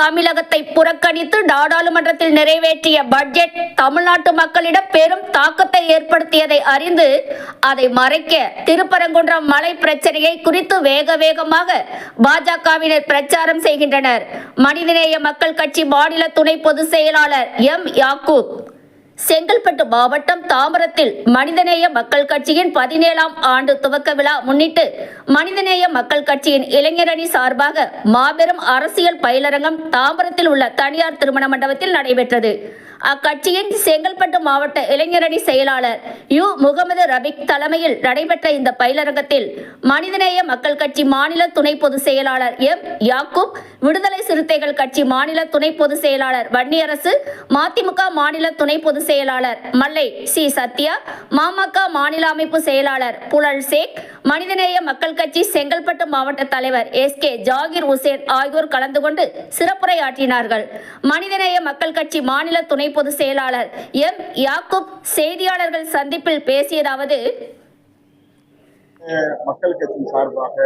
தமிழகத்தை புறக்கணித்து நாடாளுமன்றத்தில் நிறைவேற்றிய பட்ஜெட் தமிழ்நாட்டு மக்களிடம் பெரும் தாக்கத்தை ஏற்படுத்தியதை அறிந்து அதை மறைக்க திருப்பரங்குன்றம் மலை பிரச்சனையை குறித்து வேக வேகமாக பாஜகவினர் பிரச்சாரம் செய்கின்றனர். மனிதநேய மக்கள் கட்சி மாநில துணை பொதுச் செயலாளர் எம் யாக்கூப் செங்கல்பட்டு மாவட்டம் தாம்பரத்தில் மனிதநேய மக்கள் கட்சியின் பதினேழாம் ஆண்டு துவக்க விழா முன்னிட்டு மனிதநேய மக்கள் கட்சியின் இளைஞரணி சார்பாக மாபெரும் அரசியல் பயிலரங்கம் தாம்பரத்தில் உள்ள தனியார் திருமண மண்டபத்தில் நடைபெற்றது. அக்கட்சியின் செங்கல்பட்டு மாவட்ட இளைஞரணி செயலாளர் யு. முகமது ரபிக் தலைமையில் நடைபெற்ற இந்த பயிலரங்கத்தில் மனிதநேய மக்கள் கட்சி மாநில துணை பொதுச் செயலாளர் எம். யாக்கூப் விடுதலை சிறுத்தைகள் கட்சி மாநில துணை பொதுச் செயலாளர் வன்னியரசு மதிமுக மாநில துணை பொதுச் செயலாளர் மல்லை சி. சத்யா மாமக மாநில அமைப்பு செயலாளர் புலல் சேக் மனிதநேய மக்கள் கட்சி செங்கல்பட்டு மாவட்ட தலைவர் எஸ் கே ஜாகிர் உசேன் ஆகியோர் கலந்து கொண்டு சிறப்புரையாற்றினார்கள். மனிதநேய மக்கள் கட்சி மாநில துணை பொதுச் செயலாளர் எம். யாக்குப் செய்தியாளர்கள் சந்திப்பில் பேசியதாவது மக்கள் கட்சி சார்பாக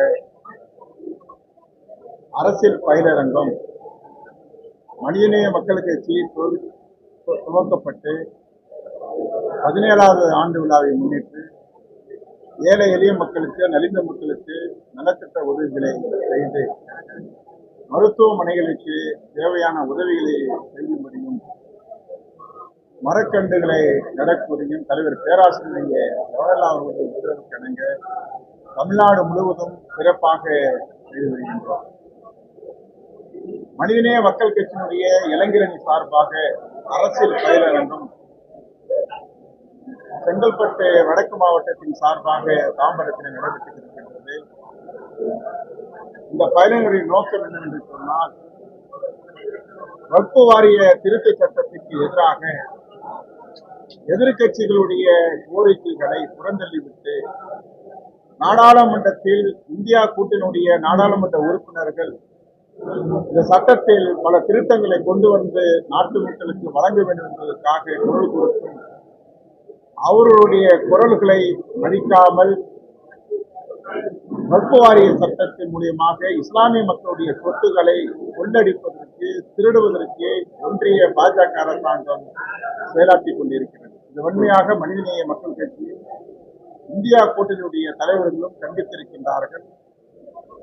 அரசியல் பயிலரங்கம் மனிதநேய மக்கள் கட்சி துவக்கப்பட்டு பதினேழாவது ஆண்டு விழாவை முன்னிட்டு ஏழை எளிய மக்களுக்கு நலிந்த மக்களுக்கு நலத்திட்ட உதவிகளை செய்து மருத்துவமனைகளுக்கு தேவையான உதவிகளை செய்யும்படியும் மரக்கன்றுகளை நடக்குவதையும் தலைவர் பேராசிரியர் ஜவஹர்லால் அவர்கள் உத்தரவுக்கு இணங்க தமிழ்நாடு முழுவதும் சிறப்பாக செய்து வருகின்றோம் மனிதநேய மக்கள் கட்சியினுடைய இளைஞரணி சார்பாக அரசியல் பயிலரங்கம் செங்கல்பட்டு வடக்கு மாவட்டத்தின் சார்பாக தாம்பரத்தில் நடைபெற்றிருக்கின்றது இந்த பயணங்களின் நோக்கம் என்னவென்று சொன்னால் வகுப்பு வாரிய திருத்த சட்டத்திற்கு எதிராக எதிர்கட்சிகளுடைய கோரிக்கைகளை புறந்தள்ளிவிட்டு நாடாளுமன்றத்தில் இந்தியா கூட்டணியுடைய நாடாளுமன்ற உறுப்பினர்கள் இந்த சட்டத்தில் பல திருத்தங்களை கொண்டு வந்து நாட்டு மக்களுக்கு வழங்க வேண்டும் என்பதற்காக குரல் கொடுக்கும் அவர்களுடைய குரல்களை மதிக்காமல் வகுப்பு வாரிய சட்டத்தின் மூலியமாக இஸ்லாமிய மக்களுடைய சொத்துக்களை கொள்ளடிப்பதற்கு திருடுவதற்கு ஒன்றிய பாஜக அரசாங்கம் செயலாற்றிக் கொண்டிருக்கிறது. இது வன்மையாக மனிதநேய மக்கள் கட்சி இந்தியா கூட்டணியுடைய தலைவர்களும் கண்டித்திருக்கின்றார்கள்.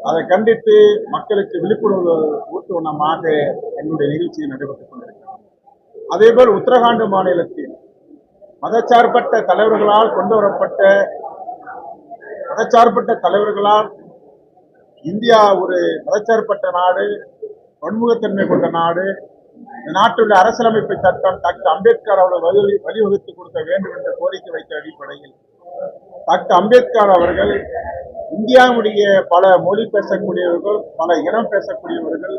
அதை கண்டித்து மக்களுக்கு விழிப்புணர்வு ஊட்டுவனமாக என்னுடைய நிகழ்ச்சி நடைபெற்றுக் கொண்டிருக்கிறது. அதேபோல் உத்தரகாண்ட் மாநிலத்தில் மதச்சார்பற்ற தலைவர்களால் கொண்டு வரப்பட்ட மதச்சார்பற்ற தலைவர்களால் இந்தியா ஒரு மதச்சார்பற்ற நாடு பன்முகத்தன்மை கொண்ட நாடு. இந்த நாட்டுடைய அரசியலமைப்பு சட்டம் டாக்டர் அம்பேத்கர் அவர்கள் வலி வழிவகுத்து கொடுக்க வேண்டும் என்ற கோரிக்கை வைத்த அடிப்படையில் டாக்டர் அம்பேத்கர் அவர்கள் இந்தியாவுடைய பல மொழி பேசக்கூடியவர்கள் பல இனம் பேசக்கூடியவர்கள்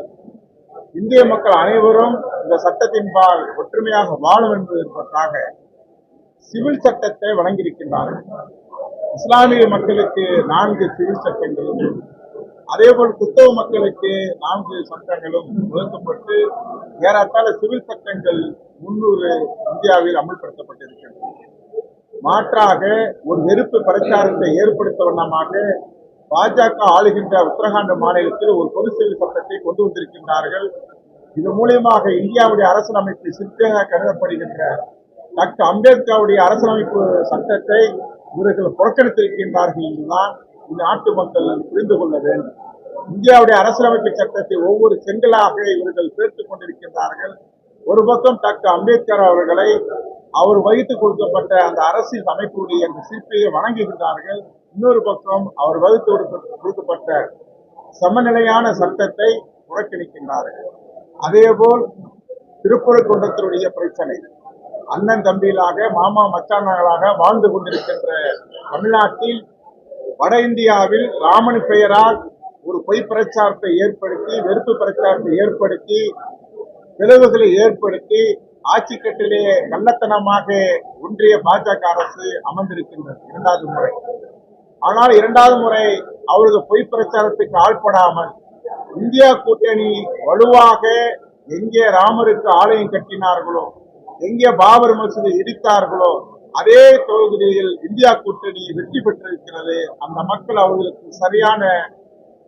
இந்திய மக்கள் அனைவரும் இந்த சட்டத்தின்பால் ஒற்றுமையாக வாழும் என்பதற்காக சிவில் சட்டத்தை வழங்கியிருக்கின்றார்கள். இஸ்லாமிய மக்களுக்கு நான்கு சிவில் சட்டங்களும் அதேபோல் கிறிஸ்தவ மக்களுக்கு நான்கு சட்டங்களும் உயர்த்தப்பட்டு ஏறத்தாழ சிவில் சட்டங்கள் முன்னூறு இந்தியாவில் அமல்படுத்தப்பட்டிருக்கின்றன மாற்றாக ஒரு நெருப்பு பிரச்சாரத்தை ஏற்படுத்த வண்ணமாக பாஜக ஆளுகின்ற உத்தரகாண்ட் மாநிலத்தில் ஒரு பொது சிவில் சட்டத்தை கொண்டு வந்திருக்கின்றார்கள். இது மூலியமாக இந்தியாவுடைய அரசியலமைப்பு சிற்பியாக கருதப்படுகின்ற டாக்டர் அம்பேத்கருடைய அரசியலமைப்பு சட்டத்தை இவர்கள் புறக்கணித்திருக்கின்றார்கள் என்றுதான் இந்த நாட்டு மக்கள் புரிந்து கொள்ள வேண்டும். இந்தியாவுடைய அரசியலமைப்பு சட்டத்தை ஒவ்வொரு செங்கலாக இவர்கள் சேர்த்துக் கொண்டிருக்கின்றார்கள். ஒரு பக்கம் டாக்டர் அம்பேத்கர் அவர்களை அவர் வகித்துக் கொடுக்கப்பட்ட அந்த அரசியல் அமைப்புடைய அந்த சிற்பியை வணங்குகின்றார்கள். இன்னொரு பக்கம் அவர் வகுத்து கொடுக்கப்பட்ட சமநிலையான சட்டத்தை புறக்கணிக்கின்றார்கள். அதேபோல் திருப்பரங்குன்றத்தினுடைய பிரச்சனை. அண்ணன் தம்பிகளாக மாமா மச்சானங்களாக வாழ்ந்து கொண்டிருக்கின்ற தமிழ்நாட்டில் வட இந்தியாவில் ராமன் பெயரால் ஒரு பொய் பிரச்சாரத்தை ஏற்படுத்தி வெறுப்பு பிரச்சாரத்தை ஏற்படுத்தி பிளவுகளை ஏற்படுத்தி ஆட்சி கட்டிலே கள்ளத்தனமாக ஒன்றிய பாஜக அரசு அமர்ந்திருக்கின்றது இரண்டாவது முறை. ஆனால் இரண்டாவது முறை அவரது பொய் பிரச்சாரத்துக்கு ஆள்படாமல் இந்தியா கூட்டணி வலுவாக எங்கே ராமருக்கு ஆலயம் கட்டினார்களோ எங்கே பாபர் மசூதி இடித்தார்களோ அதே தொகுதியில் இந்தியா கூட்டணி வெற்றி பெற்றிருக்கிறது. அந்த மக்கள் அவர்களுக்கு சரியான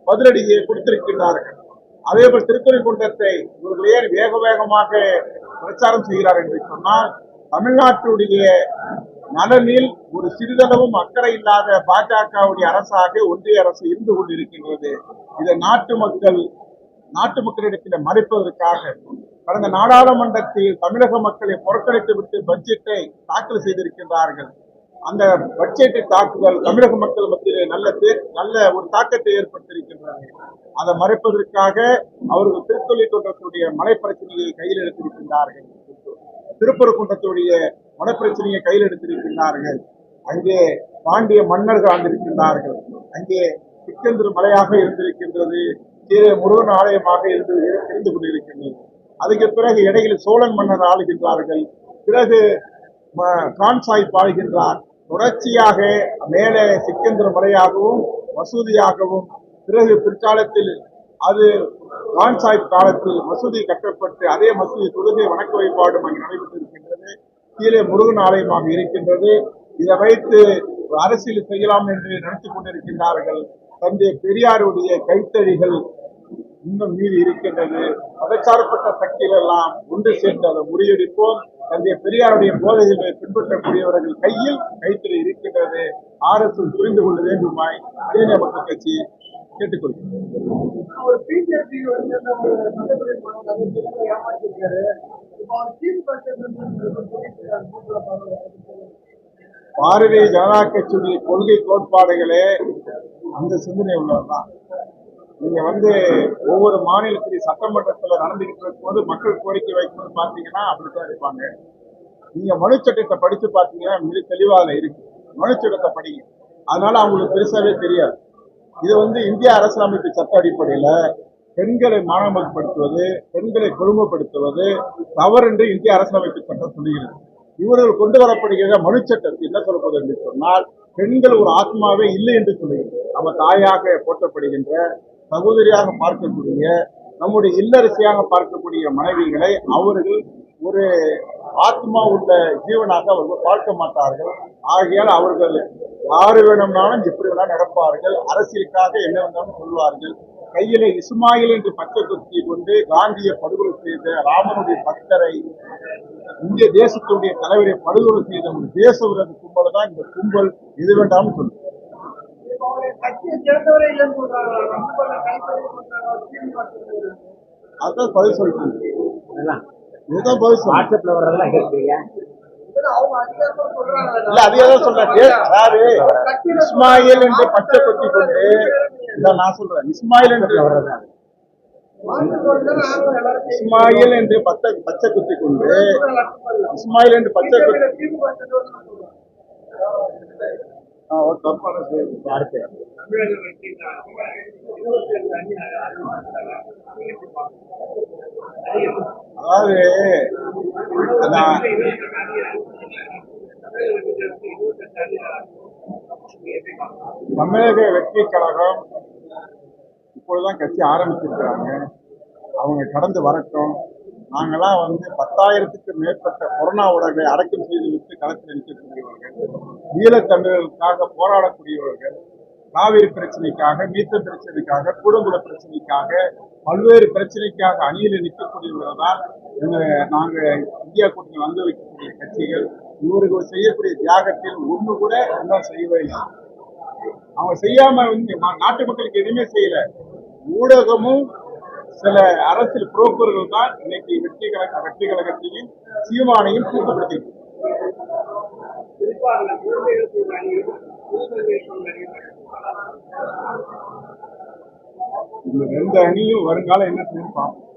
பதிலடியை கொடுத்திருக்கிறார்கள் அதே போல் திருத்துறைக்குண்டத்தை இவர்கள் ஏன் வேக வேகமாக பிரச்சாரம் செய்கிறார் என்று சொன்னால் தமிழ்நாட்டுடைய நலனில் ஒரு சிறிதளவும் அக்கறை இல்லாத பாஜகவுடைய அரசாக ஒன்றிய அரசு இருந்து கொண்டிருக்கின்றது. இதை நாட்டு மக்கள் நாட்டு மக்களிடத்தில் மறைப்பதற்காக கடந்த நாடாளுமன்றத்தில் தமிழக மக்களை புறக்கணித்து விட்டு பட்ஜெட்டை தாக்கல் செய்திருக்கின்றார்கள். அந்த பட்ஜெட்டை தாக்குதல் தமிழக மக்கள் மத்தியிலே நல்ல நல்ல ஒரு தாக்கத்தை ஏற்படுத்தியிருக்கின்றார்கள் அதை மறைப்பதற்காக அவர்கள் திருத்தொழில் குன்றத்துடைய மலை பிரச்சனையை கையில் எடுத்திருக்கின்றார்கள். திருப்பரங்குன்றத்துடைய மனப்பிரச்சனையை கையில் எடுத்திருக்கின்றார்கள். அங்கே பாண்டிய மன்னர்கள் ஆண்டிருக்கின்றார்கள். அங்கே சிக்கந்தர் மலையாக இருந்திருக்கின்றது. கீழே முருகன் ஆலயமாக இருந்து இருந்து கொண்டிருக்கின்றது. அதுக்கு பிறகு இடையில் சோழன் மன்னர் ஆளுகின்றார்கள். பிறகு ம- ஆளுகின்றார். தொடர்ச்சியாக மேலே சிக்கந்தர் முறையாகவும் மசூதியாகவும் பிறகு பிற்காலத்தில் அது கான்சாஹிப் காலத்தில் மசூதி கட்டப்பட்டு அதே மசூதி தொழுகை வணக்க வழிபாடும் அங்கு நடைபெற்றிருக்கின்றது. கீழே முருகன் ஆலயமாக இருக்கின்றது. இதை வைத்து ஒரு அரசியல் செய்யலாம் என்று நினைத்துக் கொண்டிருக்கின்றார்கள். தந்தை பெரியாருடைய கைத்தறிகள் இன்னும் மீறி இருக்கின்றது. மதச்சார்பற்ற சக்திகள் எல்லாம் ஒன்று சேர்ந்து அதை முறியடிப்போம். தந்தை பெரியாருடைய போதைகளை பின்பற்றக்கூடியவர்கள் கையில் கைத்தறி இருக்கின்றது. ஆர்எஸ்எஸ் புரிந்து கொள்ள வேண்டுமாய் மனித மக்கள் கட்சி கேட்டுக்கொள்கிறேன். பாரதிய ஜனதா கட்சியுடைய கொள்கை கோட்பாடுகளே அந்த சிந்தனை உள்ளதுதான். நீங்க வந்து ஒவ்வொரு மாநிலத்திலையும் சட்டமன்றத்துல நடந்துகிட்டு இருக்கும்போது மக்கள் கோரிக்கை வைக்கும்போது பாத்தீங்கன்னா அப்படித்தான் இருப்பாங்க. நீங்க மனு சட்டத்தை படிச்சு பாத்தீங்கன்னா மிக தெளிவா அதுல இருக்கு. மனு சட்டத்தை படிங்க. அதனால அவங்களுக்கு பெருசாவே தெரியாது. இது வந்து இந்திய அரசியலமைப்பு சட்ட அடிப்படையில பெண்களை மானமப்படுத்துவது பெண்களை கொடுமைப்படுத்துவது தவறு என்று இந்திய அரசியலமைப்பு சட்டம் சொல்லுகிறது. இவர்கள் கொண்டு வரப்படுகிற மனு என்ன சொல்வது என்று சொன்னால் பெண்கள் ஒரு ஆத்மாவே இல்லை என்று சொல்லுகிறது. நம்ம தாயாக போற்றப்படுகின்ற சகோதரியாக பார்க்கக்கூடிய நம்முடைய இல்லரசியாக பார்க்கக்கூடிய மனைவிகளை அவர்கள் ஒரு ஆத்மா உள்ள ஜீவனாக அவர்கள் பார்க்க மாட்டார்கள். ஆகையால் அவர்கள் யாரு வேணும்னாலும் எப்படி வேணாலும் நடப்பார்கள். அரசியலுக்காக என்ன வேணாலும் சொல்வார்கள். கையில இஸ்மாயில் என்று பச்சை தொத்தி கொண்டு காந்தியை படுகொலை செய்த ராமனுடைய பக்தரை இந்திய தேசத்துடைய தலைவரை படுகொலை செய்த ஒரு தேச விரோத கும்பல் தான் இந்த கும்பல். எது வேண்டாம்னு சொல்லுது அதான் பதில் சொல்லிட்டு இதுதான் பதில் வாட்ஸ்அப்ல வர்றதெல்லாம் கேட்குறீங்க? இல்ல, அதிகாரமா சொல்றேன். அதாவது இஸ்மாயில் என்று பச்சை குத்தி கொண்டு நான் சொல்றேன். இஸ்மாயில் என்று வர்றதா. இஸ்மாயில் என்று பச்சை பச்சை குத்தி கொண்டு. இஸ்மாயில் என்று பச்சை குத்தி. ஆ, தப்பான. அடுத்து. அதாவது அதான் தமிழக வெற்றி கழகம் இப்பொழுதுதான் கட்சி ஆரம்பிச்சிருக்கிறாங்க. அவங்க கடந்து வரட்டும். நாங்கெல்லாம் வந்து பத்தாயிரத்துக்கு மேற்பட்ட கொரோனா உடலை அடக்கம் செய்து விட்டு களத்தில் நிற்கக்கூடியவர்கள் ஈழத்தமிழர்களுக்காக போராடக்கூடியவர்கள் காவிரி பிரச்சனைக்காக மீத்த பிரச்சனைக்காக கூடங்குள பிரச்சனைக்காக பல்வேறு பிரச்சனைக்காக அணியில் நிற்கக்கூடியவர்கள்தான் தான் நாங்க இந்தியா கூட்டணி வந்து வைக்கக்கூடிய கட்சிகள். இவர்கள் செய்யக்கூடிய தியாகத்தில் ஒண்ணு கூட இன்னும் செய்யவே இல்லை. அவங்க செய்யாம வந்து நாட்டு மக்களுக்கு எதுவுமே செய்யல. ஊடகமும் சில அரசியல் புரோக்கர்கள் தான் இன்னைக்கு வெற்றி கழக வெற்றி கழகத்தையும் சீமானையும் தூக்கப்படுத்தி இந்த ரெண்டு அணியும் வருங்காலம் என்ன செய்யும் பார்ப்போம்